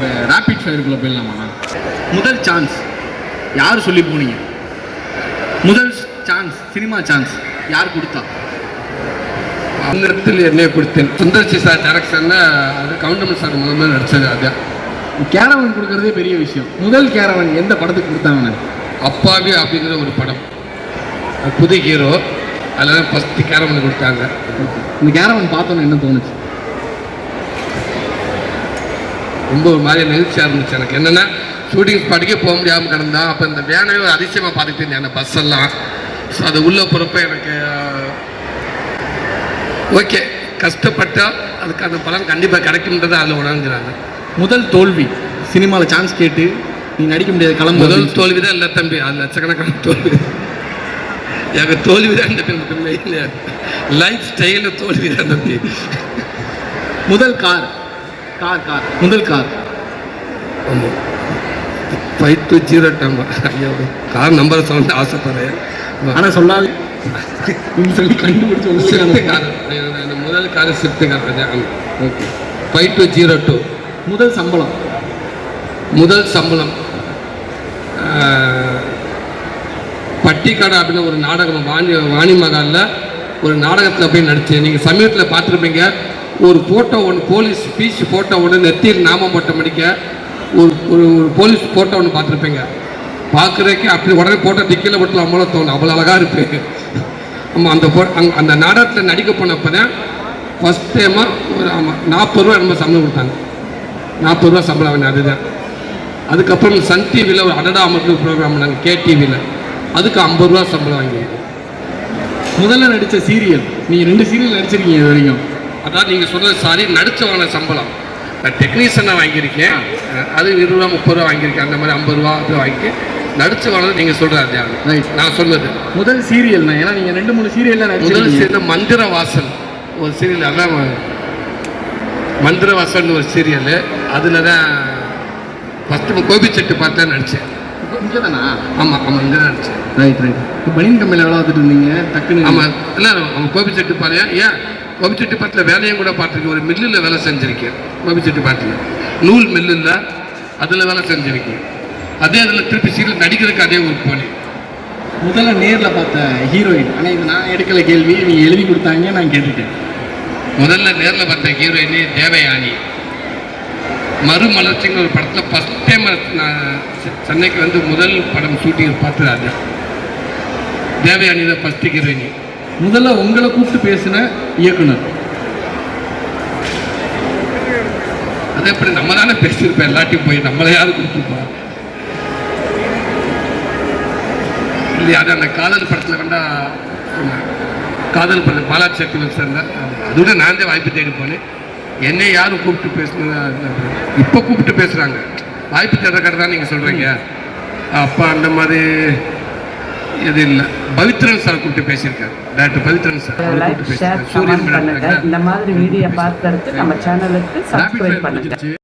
ஒரு ரேபிட் ஃபயருக்குள்ளே போயிடலாமா? முதல் சான்ஸ் யார் சொல்லி போனீங்க? முதல் சான்ஸ் சினிமா சான்ஸ் யார் கொடுத்தா? அந்த இடத்துல என்னைய கொடுத்தேன். சுந்தர்சி சார் டேரக்ஷனில் அது கவுண்டமன் சார் முதல் முதல்ல நடிச்சது அது. கேரவன் கொடுக்கறதே பெரிய விஷயம். முதல் கேரவன் எந்த படத்துக்கு கொடுத்தாங்கண்ணே அப்பாவி அப்படிங்கிற ஒரு படம். புது ஹீரோ அதில் ஃபஸ்ட்டு கேரமன் கொடுத்தாங்க. இந்த கேரவன் பார்த்தோன்னு என்ன தோணுச்சு? ரொம்ப ஒரு மாதிரி நெகிழ்ச்சியாக இருந்துச்சு எனக்கு என்னென்னா ஷூட்டிங் ஸ்பாட்டுக்கே போக முடியாமல் கிடந்தா அப்போ இந்த வேனவே ஒரு அதிசயமாக பார்த்துட்டு இருந்தேன் அந்த பஸ் எல்லாம். ஸோ அது உள்ளே போகிறப்ப எனக்கு ஓகே கஷ்டப்பட்டா அதுக்கான பலன் கண்டிப்பாக கிடைக்கும்ன்றதை அதில் உணர்ந்துறாங்க. முதல் தோல்வி சினிமாவில் சான்ஸ் கேட்டு நீ நடிக்க முடியாது கிளம்பு முதல் தோல்வி தான் இல்லை தம்பி அது லட்சக்கணக்கான தோல்வி. எனக்கு தோல்வி தான் இந்த மெயின் லைஃப் ஸ்டைலில் தோல்வி தான் தம்பி. முதல் கார் கார் கார். முதல் கார். ஃபைவ் டூ ஜீரோ டம் ஐயோ கார் நம்பரை சொல்ல ஆசைப்படுறேன். ஆனால் சொல்லாது. சொல்லி கண்டுபிடிச்சு கார். முதல் car swift car. Okay five two zero two முதல் சம்பளம். முதல் சம்பளம். பட்டிக்காடு அப்படின்னு ஒரு நாடகம். வாணி வாணி மகாலில் ஒரு நாடகத்தில் போய் நடித்தேன் நீங்கள் சமீபத்தில் பார்த்துருப்பீங்க. ஒரு ஃபோட்டோ ஒன்று போலீஸ் பீச் ஃபோட்டோ ஒன்று நெத்தியில் நாமம் போட்ட முடிக்க ஒரு ஒரு ஒரு போலீஸ் ஃபோட்டோ ஒன்று பார்த்துருப்பீங்க. பார்க்குறதுக்கு அப்படி உடனே போட்டோ டிக்கியில் போட்டு நம்மள தோணும். அவ்வளோ அழகாக இருப்பேன் ஆமாம் அந்த போ அங் அந்த நாடகத்தில் நடிக்க போனப்போ தான் ஃபஸ்ட் டைமாக ஒரு ஆமாம் நாற்பது ரூபா நம்ம சம்பளம் கொடுத்தாங்க. நாற்பது ரூபா சம்பளம் வேணும் அதுதான். அதுக்கப்புறம் சன் டிவியில் ஒரு அடடா அமர்ந்து ப்ரோக்ராம் பண்ணாங்க கே டிவியில் அதுக்கு ஐம்பது ரூபா சம்பளம் வாங்கியிருக்கோம் முதல்ல நடித்த சீரியல் நீங்கள் ரெண்டு சீரியல் நடிச்சிருக்கீங்க இது வரைக்கும். அதான் நீங்கள் சொன்னது சாரி நடிச்சவன சம்பளம். நான் டெக்னீஷியனாக வாங்கியிருக்கேன். அது இருபது ரூபா முப்பது ரூபா வாங்கியிருக்கேன். அந்த மாதிரி ஐம்பது ரூபா அப்படி வாங்கி நடிச்சவனது நீங்கள் சொல்கிறாரு Right. நான் சொன்னது முதல் சீரியல் தான் ஏன்னா நீங்க ரெண்டு மூணு சீரியல்ல முதல் சேர்ந்த மந்திர வாசல். ஒரு சீரியல் அதான் மந்திர வாசல்னு ஒரு சீரியல் அதில் தான் ஃபஸ்ட்டு கோபி செட்டு பார்த்து தான் நடித்தேன் இங்கே தானா ஆமாம் ஆமாம் இங்கே தான் நடித்தேன் ரைட் ரைட் இப்போ பனியன் கம்பெனியில் பார்த்துட்டு இருந்தீங்க டக்குன்னு ஆமாம் இல்லை கோபிச்செட்டி பாளையா ஏன்? பாட்டில் வேலையும் கூட பார்த்துருக்கேன். ஒரு மில்லில் வேலை செஞ்சுருக்கேன். பாட்டில் நூல் மில்லில் அதில் வேலை செஞ்சுருக்கேன். அதே அதில் திருப்பி சீரியல் நடிக்கிறதுக்கு அதே ஊருக்கு போனேன். முதல்ல நேரில் பார்த்த ஹீரோயின். ஆனால் இது நான் எடுக்கல கேள்வி. நீங்க எழுதி கொடுத்தாங்க நான் கேட்டுட்டேன். முதல்ல நேரில் பார்த்த ஹீரோயினி தேவயானி. மறுமலர்ச்சிங்கிற ஒரு படத்தில் ஃபஸ்ட் டைம் நான் சென்னைக்கு வந்து முதல் படம் ஷூட்டிங் பார்த்தது அது. தேவயானி தான் ஃபஸ்ட்டு ஹீரோயினி முதல்ல உங்களை கூப்பிட்டு பேசின இயக்குனர். அதே எப்படி நம்ம தானே பேசியிருப்பேன்? எல்லாத்தையும் போய் நம்மளை யாரும் கொடுத்துருப்பா இல்லையா அது அந்த காதல் படத்தில் கண்டா காதல் படத்தில் பாலாஜி சக்தி சார் அதோட நான் தான் வாய்ப்பு தேடி போனேன். என்னை யாரும் கூப்பிட்டு பேசுனது இப்போ கூப்பிட்டு பேசுகிறாங்க வாய்ப்பு தேடுற கடை தான் நீங்கள் சொல்கிறீங்க அப்பா அந்த மாதிரி இது இல்லை. பவித்ரன் சார் கூப்பிட்டு பேசியிருக்காரு. Doctor Pavithran sir like share சூரியன் இந்த மாதிரி வீடியோ பார்க்கறதுக்கு நம்ம சேனலுக்கு சப்ஸ்கிரைப் பண்ணுங்க.